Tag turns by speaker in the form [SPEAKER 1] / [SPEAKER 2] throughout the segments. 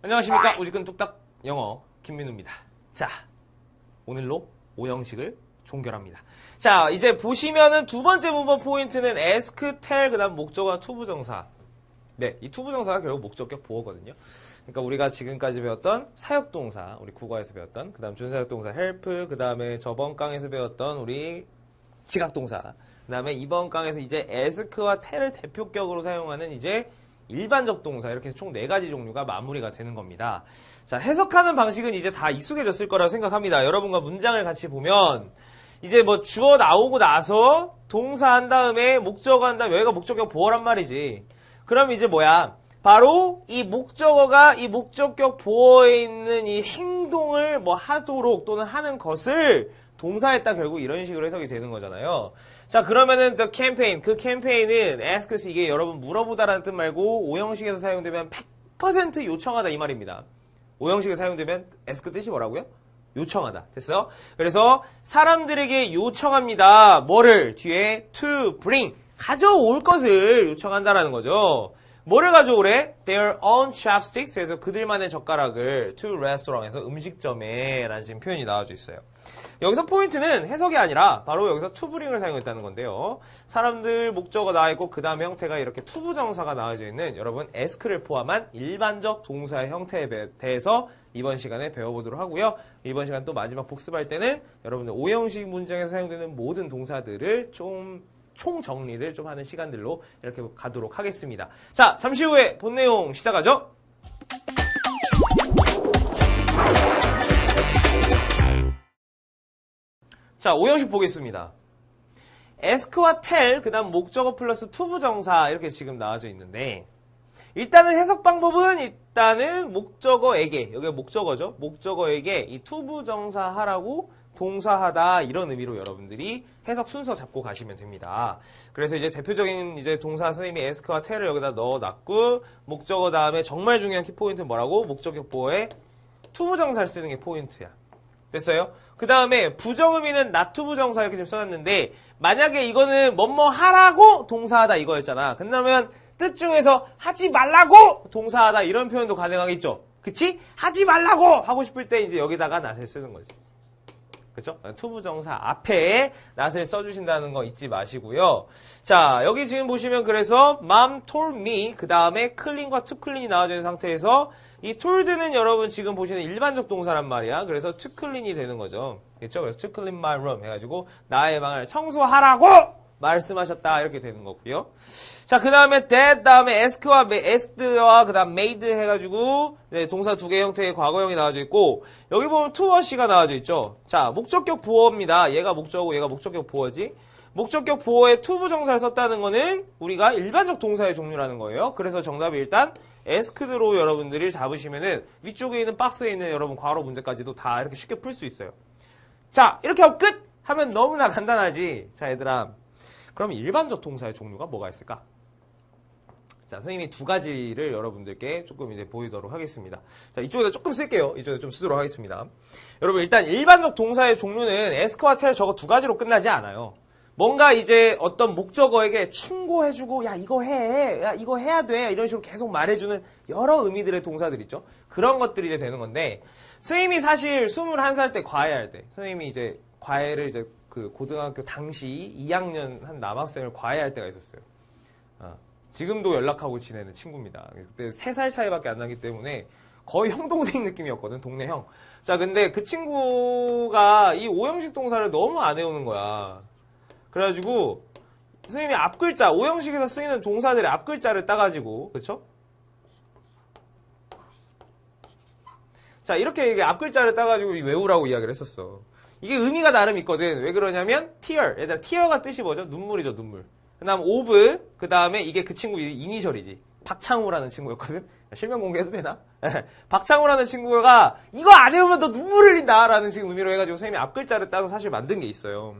[SPEAKER 1] 안녕하십니까 우지근 뚝딱 영어 김민우입니다. 자 오늘로 오형식을 종결합니다. 자 이제 보시면은 두 번째 문법 포인트는 ask, tell 그 다음 목적어와 투부정사. 네, 이 투부정사가 결국 목적격 보어거든요. 그러니까 우리가 지금까지 배웠던 사역동사, 우리 국어에서 배웠던 그 다음 준사역동사 help, 그 다음에 저번 강에서 배웠던 우리 지각동사. 그 다음에 이번 강에서 이제 ask와 tell을 대표격으로 사용하는 이제 일반적 동사 이렇게 총 네 가지 종류가 마무리가 되는 겁니다. 자, 해석하는 방식은 이제 다 익숙해졌을 거라고 생각합니다. 여러분과 문장을 같이 보면 이제 뭐 주어 나오고 나서 동사 한 다음에 목적어 한 다음에 여기가 목적격 보어란 말이지. 그럼 이제 뭐야? 바로 이 목적어가 이 목적격 보어에 있는 이 행동을 뭐 하도록 또는 하는 것을 동사했다 결국 이런 식으로 해석이 되는 거잖아요. 자 그러면은 the campaign 그 캠페인은 asks 이게 여러분 물어보다라는 뜻 말고 오형식에서 사용되면 100% 요청하다 이 말입니다. 오형식에 사용되면 ask 뜻이 뭐라고요? 요청하다. 됐어요? 그래서 사람들에게 요청합니다. 뭐를 뒤에 to bring 가져올 것을 요청한다라는 거죠. 뭐를 가져오래? Their own chopsticks. 그래서 그들만의 젓가락을 to restaurant에서 음식점에 라는 지금 표현이 나와져 있어요. 여기서 포인트는 해석이 아니라 바로 여기서 bring을 사용했다는 건데요. 사람들 목적어 나와 있고 그 다음 형태가 이렇게 투부 정사가 나와져 있는 여러분 ask를 포함한 일반적 동사의 형태에 대해서 이번 시간에 배워보도록 하고요. 이번 시간 또 마지막 복습할 때는 여러분들 오형식 문장에서 사용되는 모든 동사들을 좀 총정리를 좀 하는 시간들로 이렇게 가도록 하겠습니다. 자, 잠시 후에 본 내용 시작하죠. 자, 오형식 보겠습니다. ask와 tell, 그 다음 목적어 플러스 투부정사 이렇게 지금 나와져 있는데 일단은 해석 방법은 일단은 목적어에게 여기가 목적어죠. 목적어에게 이 투부정사 하라고 동사하다 이런 의미로 여러분들이 해석 순서 잡고 가시면 됩니다. 그래서 이제 대표적인 이제 동사 선생님이 ask와 tell을 여기다 넣어놨고 목적어 다음에 정말 중요한 키포인트는 뭐라고? 목적격 보어에 투부정사를 쓰는 게 포인트야. 됐어요? 그 다음에 부정의미는 나투부정사 이렇게 좀 써놨는데 만약에 이거는 뭐뭐 하라고 동사하다 이거였잖아. 그러면 뜻 중에서 하지 말라고 동사하다 이런 표현도 가능하겠죠. 그치? 하지 말라고 하고 싶을 때 이제 여기다가 낫을 쓰는 거지. 그죠? 투부정사 앞에 낫을 써주신다는 거 잊지 마시고요. 자, 여기 지금 보시면 그래서 mom told me 그 다음에 clean과 to clean이 나와져 있는 상태에서 이 told는 여러분 지금 보시는 일반적 동사란 말이야. 그래서 to clean이 되는 거죠. 그렇죠? 그래서 to clean my room 해가지고 나의 방을 청소하라고 말씀하셨다 이렇게 되는 거고요. 자, 그 다음에 that 다음에 ask와 asked와 그 다음 made 해가지고 네, 동사 두 개 형태의 과거형이 나와져 있고 여기 보면 to was가 나와져 있죠. 자, 목적격 보어입니다. 얘가 목적어고 얘가 목적격 보어지. 목적격 보어에 to 부정사를 썼다는 거는 우리가 일반적 동사의 종류라는 거예요. 그래서 정답이 일단 asked로 여러분들이 잡으시면은 위쪽에 있는 박스에 있는 여러분 과로 문제까지도 다 이렇게 쉽게 풀 수 있어요. 자, 이렇게 하고 끝! 하면 너무나 간단하지. 자, 얘들아. 그럼 일반적 동사의 종류가 뭐가 있을까? 자, 선생님이 두 가지를 여러분들께 조금 이제 보이도록 하겠습니다. 자, 이쪽에다 조금 쓸게요. 이쪽에 좀 쓰도록 하겠습니다. 여러분, 일단 일반적 동사의 종류는 에스크와 텔 저거 두 가지로 끝나지 않아요. 뭔가 이제 어떤 목적어에게 충고해주고, 야, 이거 해. 야, 이거 해야 돼. 이런 식으로 계속 말해주는 여러 의미들의 동사들 있죠. 그런 것들이 이제 되는 건데, 선생님이 사실 21살 때 과외할 때, 선생님이 이제 과외를 이제 그 고등학교 당시 2학년 한 남학생을 과외할 때가 있었어요. 어, 지금도 연락하고 지내는 친구입니다. 그때 3살 차이밖에 안 나기 때문에 거의 형 동생 느낌이었거든, 동네 형. 자, 근데 그 친구가 이 오형식 동사를 너무 안 해오는 거야. 그래가지고 선생님이 앞 글자, 오형식에서 쓰이는 동사들의 앞 글자를 따가지고, 그쵸? 자, 이렇게 이게 앞 글자를 따가지고 외우라고 이야기를 했었어. 이게 의미가 나름 있거든. 왜 그러냐면 tear. 얘들아 tear가 뜻이 뭐죠? 눈물이죠, 눈물. 그다음 of 그다음에 이게 그 친구 이니셜이지. 박창우라는 친구였거든. 실명 공개해도 되나? 박창우라는 친구가 이거 안 해오면 너 눈물 흘린다라는 지금 의미로 해가지고 선생님이 앞글자를 따서 사실 만든 게 있어요.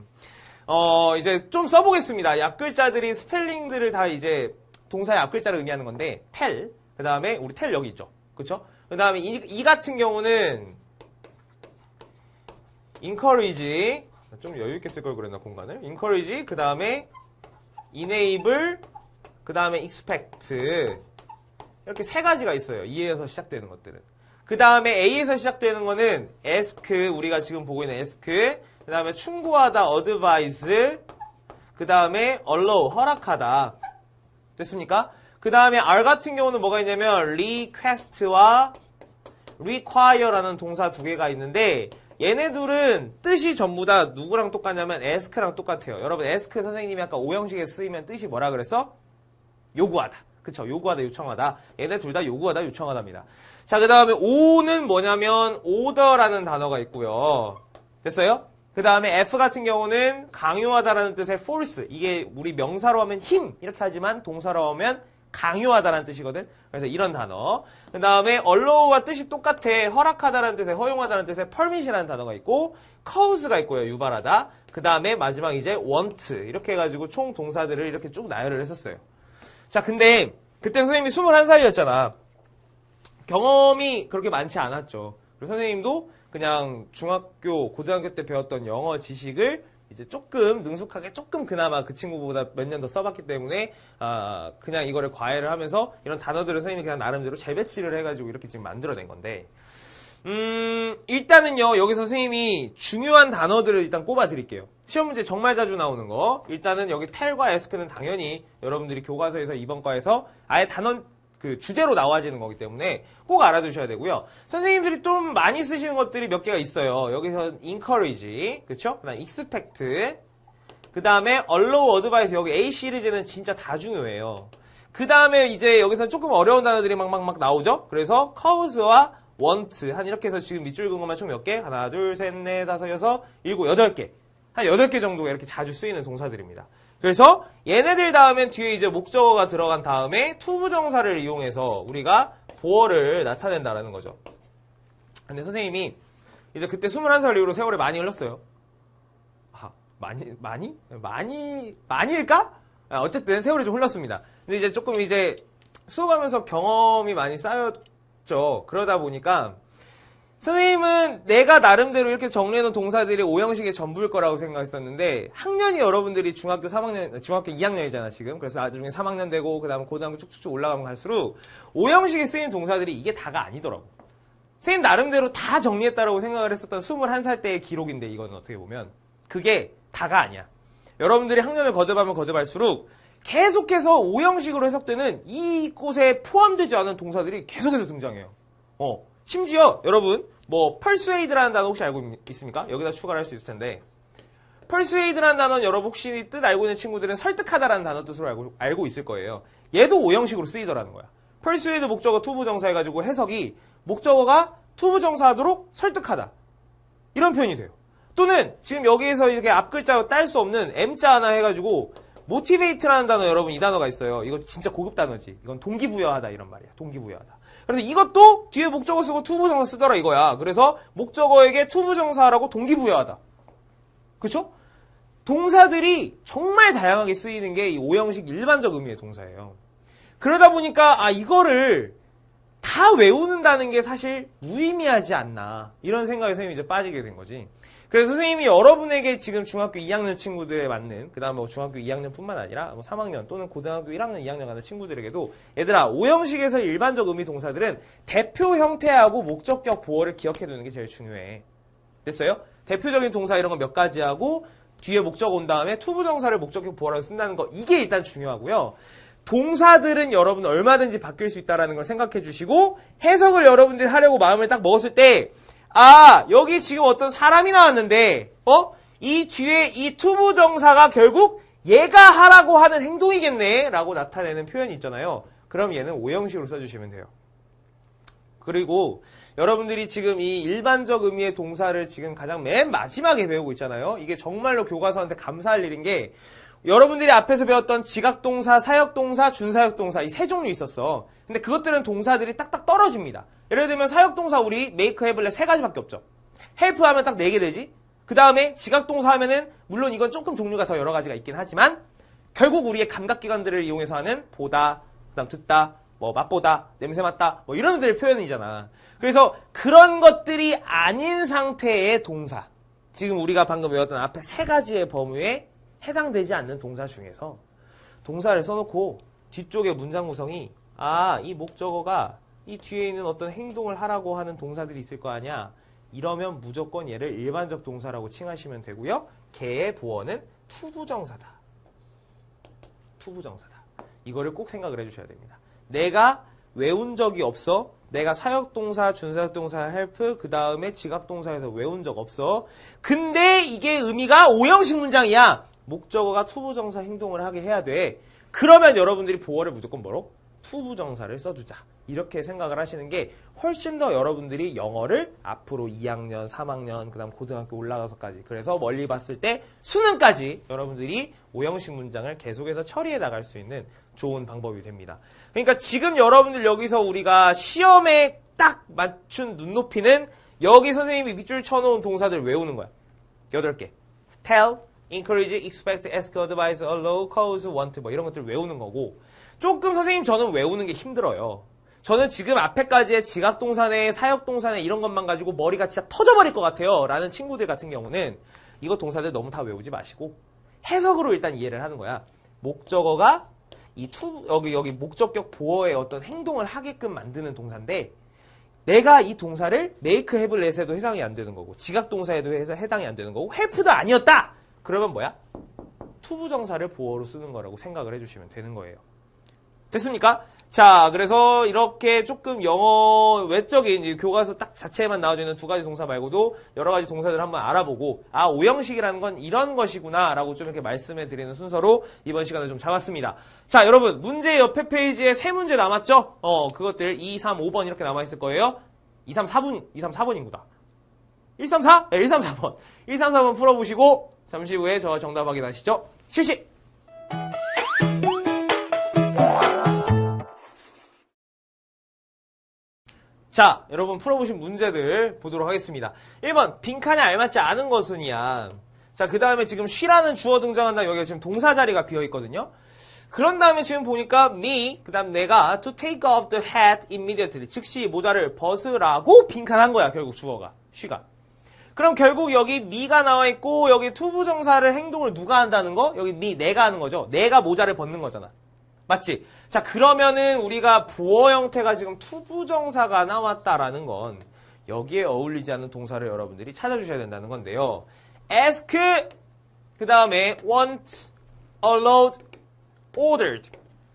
[SPEAKER 1] 어 이제 좀 써보겠습니다. 이 앞글자들이 스펠링들을 다 이제 동사의 앞글자를 의미하는 건데 tell 그다음에 우리 tell 여기 있죠. 그렇죠? 그다음에 이, 이 같은 경우는 encourage 좀 여유 있게 쓸 걸 그랬나 공간을? encourage 그 다음에 enable 그 다음에 expect 이렇게 세 가지가 있어요. E에서 시작되는 것들은. 그 다음에 A에서 시작되는 거는 ask 우리가 지금 보고 있는 ask 그 다음에 충고하다 advise 그 다음에 allow 허락하다 됐습니까? 그 다음에 R 같은 경우는 뭐가 있냐면 request와 require라는 동사 두 개가 있는데 얘네 둘은 뜻이 전부 다 누구랑 똑같냐면 ask랑 똑같아요. 여러분 ask 선생님이 아까 오형식에 쓰이면 뜻이 뭐라 그랬어? 요구하다. 그쵸? 요구하다, 요청하다. 얘네 둘 다 요구하다, 요청하다입니다. 자, 그 다음에 o는 뭐냐면 order라는 단어가 있고요. 됐어요? 그 다음에 F 같은 경우는 강요하다라는 뜻의 force. 이게 우리 명사로 하면 힘. 이렇게 하지만 동사로 하면 강요하다라는 뜻이거든. 그래서 이런 단어. 그 다음에 allow와 뜻이 똑같아. 허락하다라는 뜻의 허용하다라는 뜻의 permit이라는 단어가 있고, cause가 있고요. 유발하다. 그 다음에 마지막 이제 want. 이렇게 해가지고 총 동사들을 이렇게 쭉 나열을 했었어요. 자, 근데 그땐 선생님이 21살이었잖아. 경험이 그렇게 많지 않았죠. 그래서 선생님도 그냥 중학교, 고등학교 때 배웠던 영어 지식을 이제 조금 능숙하게 조금 그나마 그 친구보다 몇 년 더 써봤기 때문에 아 그냥 이거를 과외를 하면서 이런 단어들을 선생님이 그냥 나름대로 재배치를 해가지고 이렇게 지금 만들어낸 건데 음 일단은요 여기서 선생님이 중요한 단어들을 일단 꼽아드릴게요. 시험 문제 정말 자주 나오는 거. 일단은 여기 텔과 에스크는 당연히 여러분들이 교과서에서 이번 과에서 아예 단원 그 주제로 나와지는 거기 때문에 꼭 알아두셔야 되고요. 선생님들이 좀 많이 쓰시는 것들이 몇 개가 있어요. 여기서 encourage, 그쵸? 그 다음 expect, 그 다음에 allow, advise, 여기 A 시리즈는 진짜 다 중요해요. 그 다음에 이제 여기서 조금 어려운 단어들이 막막막 나오죠? 그래서 cause와 want, 한 이렇게 해서 지금 밑줄 긋은 것만 총 몇 개? 하나, 둘, 셋, 넷, 다섯, 여섯, 일곱, 여덟 개. 한 여덟 개 정도가 이렇게 자주 쓰이는 동사들입니다. 그래서 얘네들 다음엔 뒤에 이제 목적어가 들어간 다음에 투부정사를 이용해서 우리가 보어를 나타낸다라는 거죠. 근데 선생님이 이제 그때 21살 이후로 세월이 많이 흘렀어요. 아, 많이, 많이? 많이, 많이일까? 아, 어쨌든 세월이 좀 흘렀습니다. 근데 이제 조금 이제 수업하면서 경험이 많이 쌓였죠. 그러다 보니까 선생님은 내가 나름대로 이렇게 정리해놓은 동사들이 오형식의 전부일 거라고 생각했었는데 학년이 여러분들이 중학교 3학년, 중학교 2학년이잖아 지금. 그래서 나중에 3학년 되고 그 다음에 고등학교 쭉쭉쭉 올라가면 갈수록 오형식에 쓰인 동사들이 이게 다가 아니더라고. 선생님 나름대로 다 정리했다라고 생각을 했었던 21살 때의 기록인데 이거는 어떻게 보면 그게 다가 아니야. 여러분들이 학년을 거듭하면 거듭할수록 계속해서 오형식으로 해석되는 이곳에 포함되지 않은 동사들이 계속해서 등장해요. 어. 심지어 여러분 뭐 persuade라는 단어 혹시 알고 있습니까? 여기다 추가를 할 수 있을 텐데 persuade라는 단어는 여러분 혹시 뜻 알고 있는 친구들은 설득하다라는 단어 뜻으로 알고, 알고 있을 거예요. 얘도 오형식으로 쓰이더라는 거야. persuade 목적어 투부정사 해가지고 해석이 목적어가 투부정사하도록 설득하다. 이런 표현이 돼요. 또는 지금 여기에서 이렇게 앞글자 딸수 없는 M자 하나 해가지고 motivate라는 단어 여러분 이 단어가 있어요. 이거 진짜 고급 단어지. 이건 동기부여하다 이런 말이야. 동기부여하다. 그래서 이것도 뒤에 목적어 쓰고 투부정사 쓰더라 이거야. 그래서 목적어에게 투부정사라고 동기부여하다. 그쵸? 동사들이 정말 다양하게 쓰이는 게 이 오형식 일반적 의미의 동사예요. 그러다 보니까 아 이거를 다 외우는다는 게 사실 무의미하지 않나 이런 생각에 선생님이 이제 빠지게 된 거지. 그래서 선생님이 여러분에게 지금 중학교 2학년 친구들에 맞는 그 다음 뭐 중학교 2학년뿐만 아니라 뭐 3학년 또는 고등학교 1학년, 2학년 가는 친구들에게도 얘들아 오형식에서 일반적 의미 동사들은 대표 형태하고 목적격 보어를 기억해 두는 게 제일 중요해. 됐어요? 대표적인 동사 이런 거 몇 가지 하고 뒤에 목적 온 다음에 투부정사를 목적격 보어라고 쓴다는 거 이게 일단 중요하고요. 동사들은 여러분 얼마든지 바뀔 수 있다라는 걸 생각해 주시고 해석을 여러분들이 하려고 마음을 딱 먹었을 때 아, 여기 지금 어떤 사람이 나왔는데, 어? 이 뒤에 이 투부 정사가 결국 얘가 하라고 하는 행동이겠네? 라고 나타내는 표현이 있잖아요. 그럼 얘는 오형식으로 써주시면 돼요. 그리고 여러분들이 지금 이 일반적 의미의 동사를 지금 가장 맨 마지막에 배우고 있잖아요. 이게 정말로 교과서한테 감사할 일인 게 여러분들이 앞에서 배웠던 지각동사, 사역동사, 준사역동사 이 세 종류 있었어. 근데 그것들은 동사들이 딱딱 떨어집니다. 예를 들면 사역동사 우리 메이크 해블레 세 가지밖에 없죠. 헬프 하면 딱 네 개 되지. 그 다음에 지각동사 하면은 물론 이건 조금 종류가 더 여러 가지가 있긴 하지만 결국 우리의 감각기관들을 이용해서 하는 보다, 그다음 듣다, 뭐 맛보다, 냄새 맡다, 뭐 이런 것들의 표현이잖아. 그래서 그런 것들이 아닌 상태의 동사. 지금 우리가 방금 외웠던 앞에 세 가지의 범위에 해당되지 않는 동사 중에서 동사를 써놓고 뒤쪽에 문장 구성이 아, 이 목적어가 이 뒤에 있는 어떤 행동을 하라고 하는 동사들이 있을 거 아니야. 이러면 무조건 얘를 일반적 동사라고 칭하시면 되고요. 걔의 보어는 투부정사다. 투부정사다. 이거를 꼭 생각을 해주셔야 됩니다. 내가 외운 적이 없어. 내가 사역동사, 준사역동사, 헬프, 그 다음에 지각동사에서 외운 적 없어. 근데 이게 의미가 오형식 문장이야. 목적어가 투부정사 행동을 하게 해야 돼. 그러면 여러분들이 보어를 무조건 뭐로? 투부정사를 써주자. 이렇게 생각을 하시는 게 훨씬 더 여러분들이 영어를 앞으로 2학년, 3학년, 그 다음 고등학교 올라가서까지 그래서 멀리 봤을 때 수능까지 여러분들이 오형식 문장을 계속해서 처리해 나갈 수 있는 좋은 방법이 됩니다. 그러니까 지금 여러분들 여기서 우리가 시험에 딱 맞춘 눈높이는 여기 선생님이 밑줄 쳐놓은 동사들 외우는 거야. 8개. tell, encourage, expect, ask, advise, allow, cause, want 뭐 이런 것들 외우는 거고 조금 선생님 저는 외우는 게 힘들어요. 저는 지금 앞에까지의 지각동사네, 사역동사네 이런 것만 가지고 머리가 진짜 터져버릴 것 같아요. 라는 친구들 같은 경우는 이거 동사들 너무 다 외우지 마시고 해석으로 일단 이해를 하는 거야. 목적어가 이 투, 여기, 여기 목적격 보어의 어떤 행동을 하게끔 만드는 동사인데 내가 이 동사를 make, have, let에도 해당이 안 되는 거고 지각동사에도 해서 해당이 안 되는 거고 help도 아니었다! 그러면 뭐야? 투부정사를 보어로 쓰는 거라고 생각을 해주시면 되는 거예요. 됐습니까? 자, 그래서 이렇게 조금 영어 외적인 교과서 딱 자체에만 나와져 있는 두 가지 동사 말고도 여러 가지 동사들을 한번 알아보고 아, 오형식이라는 건 이런 것이구나 라고 좀 이렇게 말씀해 드리는 순서로 이번 시간을 좀 잡았습니다. 자, 여러분 문제 옆에 페이지에 세 문제 남았죠? 어, 그것들 2, 3, 5번 이렇게 남아 있을 거예요. 2, 3, 4분, 2, 3, 4번인구나. 1, 3, 4? 네, 1, 3, 4번. 1, 3, 4번 풀어보시고 잠시 후에 저 정답 확인하시죠. 실시! 자, 여러분 풀어보신 문제들 보도록 하겠습니다. 1번, 빈칸에 알맞지 않은 것은이야. 자, 그 다음에 지금 쉬라는 주어 등장한다. 여기가 지금 동사 자리가 비어 있거든요. 그런 다음에 지금 보니까 me, 그 다음 내가 to take off the hat immediately. 즉시 모자를 벗으라고 빈칸한 거야, 결국 주어가. 쉬가. 그럼 결국 여기 me가 나와 있고 여기 투부정사를 행동을 누가 한다는 거? 여기 me, 내가 하는 거죠. 내가 모자를 벗는 거잖아. 맞지? 자, 그러면은 우리가 보어 형태가 지금 투부정사가 나왔다라는 건 여기에 어울리지 않는 동사를 여러분들이 찾아주셔야 된다는 건데요. ask, 그 다음에 want, allowed, ordered.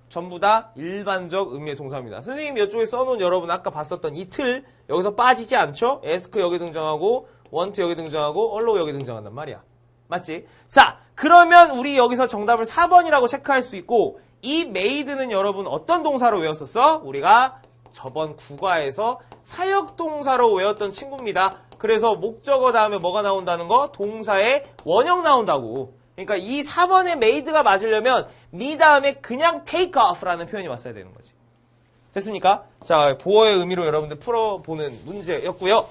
[SPEAKER 1] 전부 다 일반적 의미의 동사입니다. 선생님이 이쪽에 써놓은 여러분 아까 봤었던 이 틀 여기서 빠지지 않죠? ask 여기 등장하고 want 여기 등장하고 allow 여기 등장한단 말이야. 맞지? 자, 그러면 우리 여기서 정답을 4번이라고 체크할 수 있고 이 made는 여러분 어떤 동사로 외웠었어? 우리가 저번 국어에서 사역동사로 외웠던 친구입니다. 그래서 목적어 다음에 뭐가 나온다는 거? 동사의 원형 나온다고. 그러니까 이 4번의 made가 맞으려면 me 다음에 그냥 take off라는 표현이 왔어야 되는 거지. 됐습니까? 자, 보어의 의미로 여러분들 풀어보는 문제였고요.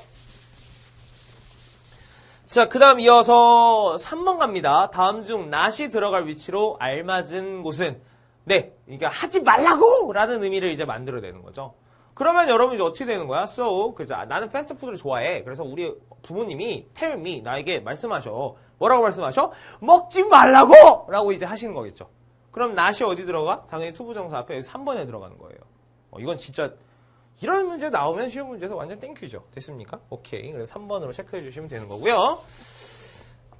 [SPEAKER 1] 자, 그 다음 이어서 3번 갑니다. 다음 중 not이 들어갈 위치로 알맞은 곳은 네, 그러니까 하지 말라고! 라는 의미를 이제 만들어내는 거죠. 그러면 여러분 이제 어떻게 되는 거야? So, 그죠? 아, 나는 패스트푸드를 좋아해. 그래서 우리 부모님이 tell me, 나에게 말씀하셔. 뭐라고 말씀하셔? 먹지 말라고! 라고 이제 하시는 거겠죠. 그럼 not이 어디 들어가? 당연히 투부정사 앞에 3번에 들어가는 거예요. 어, 이건 진짜 이런 문제 나오면 쉬운 문제에서 완전 땡큐죠. 됐습니까? 오케이. 그래서 3번으로 체크해 주시면 되는 거고요.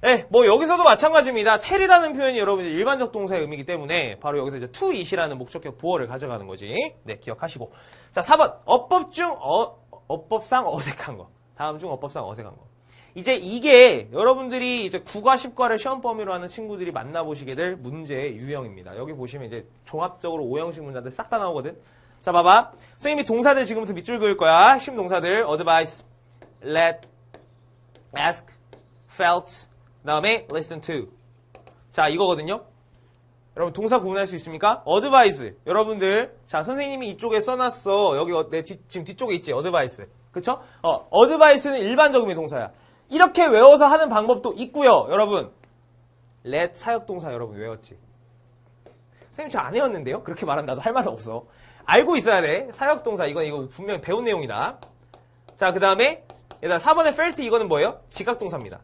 [SPEAKER 1] 네, 뭐 여기서도 마찬가지입니다. 텔이라는 표현이 여러분들 일반적 동사의 의미이기 때문에 바로 여기서 이제 to it이라는 목적격 보어를 가져가는 거지. 네, 기억하시고. 자, 4번. 어법 중 어, 어법상 어색한 거. 다음 중 어법상 어색한 거. 이제 이게 여러분들이 이제 국어 10과를 시험 범위로 하는 친구들이 만나보시게 될 문제의 유형입니다. 여기 보시면 이제 종합적으로 오형식 문제들 싹 다 나오거든. 자, 봐봐. 선생님이 동사들 지금부터 밑줄 그을 거야. 핵심 동사들. advise, let, ask, felt, 그 다음에 listen to. 자, 이거거든요. 여러분 동사 구분할 수 있습니까? advise. 여러분들 자 선생님이 이쪽에 써놨어. 여기 어- 내 뒤, 지금 뒤쪽에 있지. advise. 그쵸? 어, advice는 일반적 의미 동사야. 이렇게 외워서 하는 방법도 있고요. 여러분 let 사역동사 여러분 외웠지? 선생님 저 안 외웠는데요? 그렇게 나도 할말 없어. 알고 있어야 돼. 사역동사 이건 이거 분명 배운 내용이다. 자 그 다음에 얘들아 4번의 felt 이거는 뭐예요? 지각동사입니다.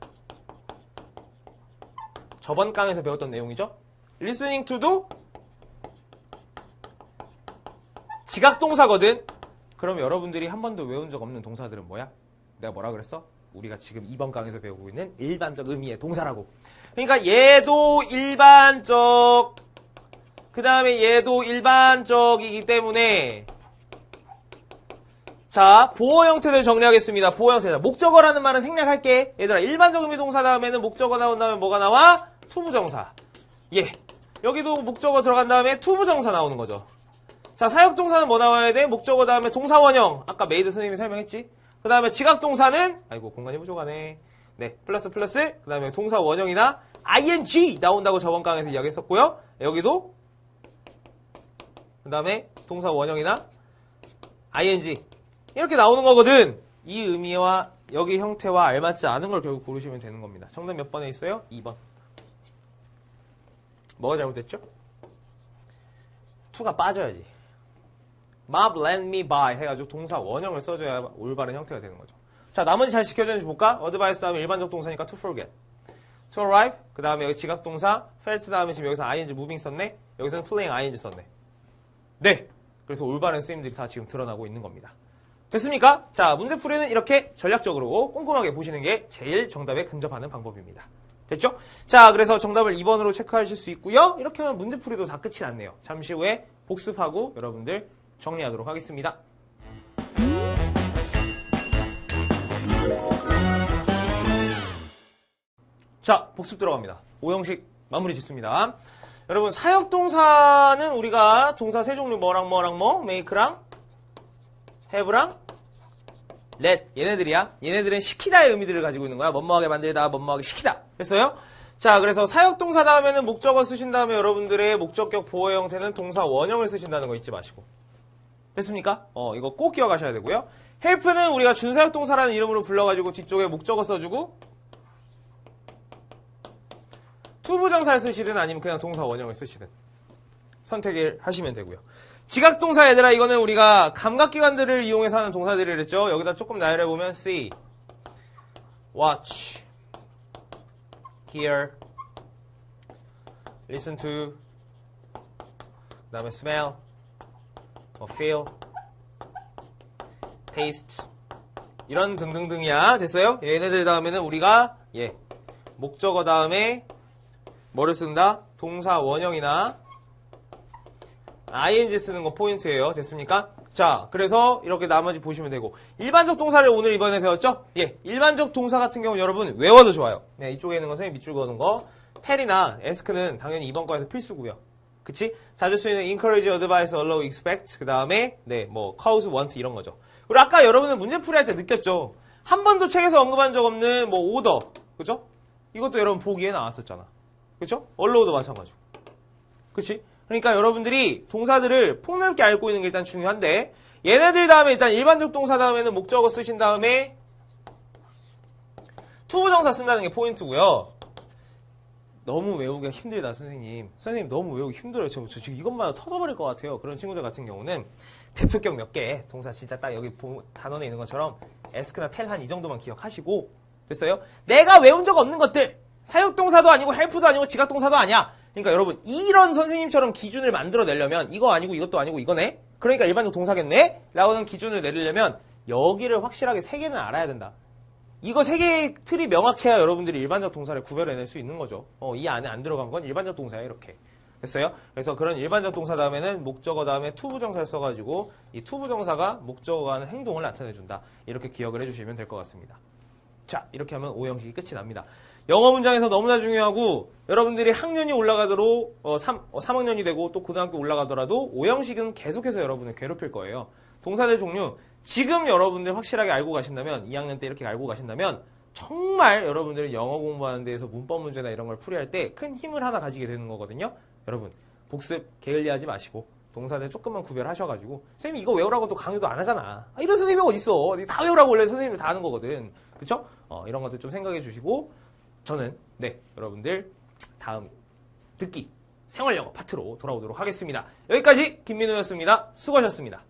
[SPEAKER 1] 저번 강에서 배웠던 내용이죠. listening to도 지각동사거든. 그럼 여러분들이 한 번도 외운 적 없는 동사들은 뭐야? 내가 뭐라 그랬어? 우리가 지금 이번 강에서 배우고 있는 일반적 의미의 동사라고. 그러니까 얘도 일반적, 그 다음에 얘도 일반적이기 때문에 자, 보호 형태들 정리하겠습니다. 보호 형태들. 목적어라는 말은 생략할게. 얘들아, 일반적 의미 동사 다음에는 목적어 나온 다음에 뭐가 나와? 투부정사. 예. 여기도 목적어 들어간 다음에 투부정사 나오는 거죠. 자, 사역동사는 뭐 나와야 돼? 목적어 다음에 동사원형. 아까 메이드 선생님이 설명했지? 그 다음에 지각동사는, 아이고, 공간이 부족하네. 네, 플러스 플러스. 그 다음에 동사원형이나 ing 나온다고 저번 강에서 이야기했었고요. 여기도, 그 다음에 동사 원형이나 ing. 이렇게 나오는 거거든. 이 의미와 여기 형태와 알맞지 않은 걸 결국 고르시면 되는 겁니다. 정답 몇 번에 있어요? 2번. 뭐가 잘못됐죠? 2가 빠져야지. mob let me buy 해가지고 동사 원형을 써줘야 올바른 형태가 되는 거죠. 자, 나머지 잘 지켜졌는지 볼까? advice 다음에 일반적 동사니까 to forget. to arrive. 그 다음에 여기 지각 동사. felt 다음에 지금 여기서 ing moving 썼네. 여기서는 playing ing 썼네. 네. 그래서 올바른 쓰임들이 다 지금 드러나고 있는 겁니다. 됐습니까? 자, 문제 풀이는 이렇게 전략적으로 꼼꼼하게 보시는 게 제일 정답에 근접하는 방법입니다. 됐죠? 자, 그래서 정답을 2번으로 체크하실 수 있고요. 이렇게 하면 문제 풀이도 다 끝이 났네요. 잠시 후에 복습하고 여러분들 정리하도록 하겠습니다. 자, 복습 들어갑니다. 오형식 마무리 짓습니다. 여러분, 사역 동사는 우리가 동사 세 종류 뭐랑 뭐랑 뭐, make랑 have랑 let 얘네들이야. 얘네들은 시키다의 의미들을 가지고 있는 거야. 뭐뭐하게 만들다, 뭐뭐하게 시키다. 됐어요? 자, 그래서 사역 동사 다음에는 목적어 쓰신 다음에 여러분들의 목적격 보호 형태는 동사 원형을 쓰신다는 거 잊지 마시고. 됐습니까? 어, 이거 꼭 기억하셔야 되고요. help는 우리가 준사역 동사라는 이름으로 불러가지고 뒤쪽에 목적어 써주고 투부정사를 쓰시든 아니면 그냥 동사 원형을 쓰시든 선택을 하시면 되고요. 지각동사 얘들아 이거는 우리가 감각기관들을 이용해서 하는 동사들을 했죠. 여기다 조금 나열해 보면 see, watch, hear, listen to, 그 다음에 smell, 뭐 feel, taste 이런 등등등이야. 됐어요? 얘네들 다음에는 우리가 예 목적어 다음에 뭐를 쓴다? 동사 원형이나 ing 쓰는 거 포인트예요. 됐습니까? 자, 그래서 이렇게 나머지 보시면 되고 일반적 동사를 오늘 이번에 배웠죠? 예, 일반적 동사 같은 경우 는 여러분 외워도 좋아요. 네, 이쪽에 있는 것은 밑줄 그어놓은 거 텔이나 에스크는 당연히 이번 거에서 필수고요. 그치? 자주 쓰이는 encourage, advise, allow, expect 그 다음에 네, 뭐 cause, want 이런 거죠. 그리고 아까 여러분은 문제 풀이 할 때 느꼈죠? 한 번도 책에서 언급한 적 없는 뭐 order, 그죠? 이것도 여러분 보기에 나왔었잖아. 그쵸? allow도 마찬가지고. 그치? 그러니까 여러분들이 동사들을 폭넓게 알고 있는 게 일단 중요한데 얘네들 다음에 일단 일반적 동사 다음에는 목적어 쓰신 다음에 투부정사 쓴다는 게 포인트고요. 너무 외우기가 힘들다 선생님. 선생님 너무 외우기 힘들어요. 저, 저 지금 이것만 터져버릴 것 같아요. 그런 친구들 같은 경우는 대표격 몇 개 동사 진짜 딱 여기 보- 단원에 있는 것처럼 에스크나 텔 한 이 정도만 기억하시고 됐어요? 내가 외운 적 없는 것들 사역동사도 아니고 헬프도 아니고 지각동사도 아니야. 그러니까 여러분 이런 선생님처럼 기준을 만들어내려면 이거 아니고 이것도 아니고 이거네. 그러니까 일반적 동사겠네. 라고는 기준을 내리려면 여기를 확실하게 세 개는 알아야 된다. 이거 세 개의 틀이 명확해야 여러분들이 일반적 동사를 구별해낼 수 있는 거죠. 어, 이 안에 안 들어간 건 일반적 동사야 이렇게. 됐어요? 그래서 그런 일반적 동사 다음에는 목적어 다음에 투부정사를 써가지고 이 투부정사가 목적어가 하는 행동을 나타내준다. 이렇게 기억을 해주시면 될 것 같습니다. 자, 이렇게 하면 오형식이 끝이 납니다. 영어 문장에서 너무나 중요하고 여러분들이 학년이 올라가도록 어, 3, 어, 3학년이 되고 또 고등학교 올라가더라도 오형식은 계속해서 여러분을 괴롭힐 거예요. 동사들 종류 지금 여러분들 확실하게 알고 가신다면 2학년 때 이렇게 알고 가신다면 정말 여러분들 영어 공부하는 데에서 문법 문제나 이런 걸 풀이할 때 큰 힘을 하나 가지게 되는 거거든요. 여러분 복습 게을리하지 마시고 동사들 조금만 구별하셔가지고 선생님 이거 외우라고 또 강의도 안 하잖아. 아, 이런 선생님이 어딨어? 다 외우라고 원래 선생님이 다 하는 거거든. 그쵸? 어, 이런 것들 좀 생각해 주시고 저는 네 여러분들 다음 듣기 생활영어 파트로 돌아오도록 하겠습니다. 여기까지 김민우였습니다. 수고하셨습니다.